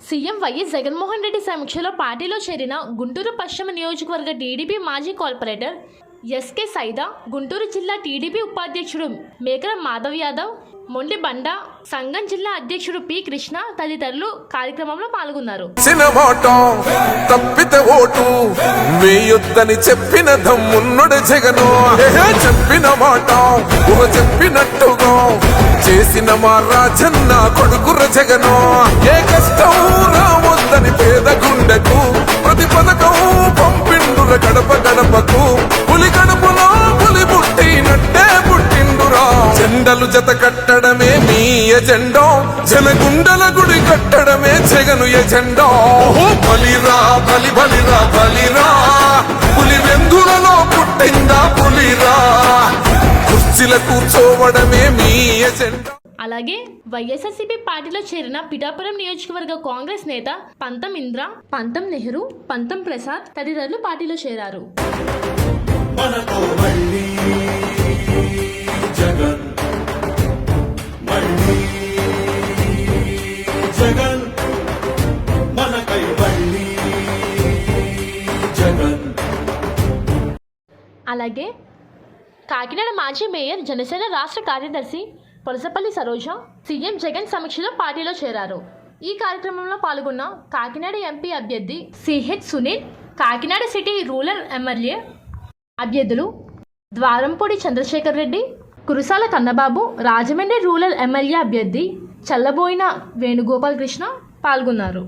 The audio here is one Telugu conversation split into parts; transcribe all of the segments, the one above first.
సీఎం వైఎస్ జగన్మోహన్ రెడ్డి సమీక్షలో పార్టీలో చేరిన గుంటూరు పశ్చిమ నియోజకవర్గ టీడీపీ మాజీ కార్పొరేటర్ ఎస్కే సైదా గుంటూరు జిల్లా టీడీపీ ఉపాధ్యక్షుడు మేకల మాధవ్ యాదవ్ మొండి బండ సంఘం జిల్లా అధ్యక్షుడు పి కృష్ణ తదితరులు కార్యక్రమంలో పాల్గొన్నారు. చెప్పిన దమ్మున్నడు జగను. చెప్పిన మాట చెప్పినట్టుగా. చేసిన మా రాజన్న కొడుకుర జగను. ఏ కష్టం రావద్దని పేద గుండెకు ప్రతి పథకం పంపిండుర గడప గడపకు. పులి గడపలో పులి పుట్టినట్టే పుట్టిండురా. జెండలు జత కట్టడమే మీ ఎజెండో. జనగుండల గుడి కట్టడమే జగను ఎజెండో. బలిరా బలి బలిరా బలిరా. పులి వెందులలో పుట్టిందా కుర్చీల కూర్చోవడమే మీ ఎజెండా. అలాగే వైఎస్ఆర్సీపీ పార్టీలో చేరిన పిఠాపురం నియోజకవర్గ కాంగ్రెస్ నేత పంతం ఇంద్ర పంతం నెహ్రూ పంతం ప్రసాద్ తదితరులు పార్టీలో చేరారు. అలాగే కాకినాడ మాజీ మేయర్ జనసేన రాష్ట్ర కార్యదర్శి పొలసపల్లి సరోజ సీఎం జగన్ సమీక్షలో పార్టీలో చేరారు. ఈ కార్యక్రమంలో పాల్గొన్న కాకినాడ ఎంపీ అభ్యర్థి CH Sunil Kakinada city rural MLA అభ్యర్థులు ద్వారంపూడి చంద్రశేఖర్ రెడ్డి కురుసాల కన్నబాబు రాజమండ్రి రూరల్ ఎమ్మెల్యే అభ్యర్థి చల్లబోయిన వేణుగోపాల్ కృష్ణ పాల్గొన్నారు.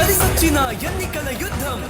కలిసొచ్చిన ఎన్నికల యుద్ధం.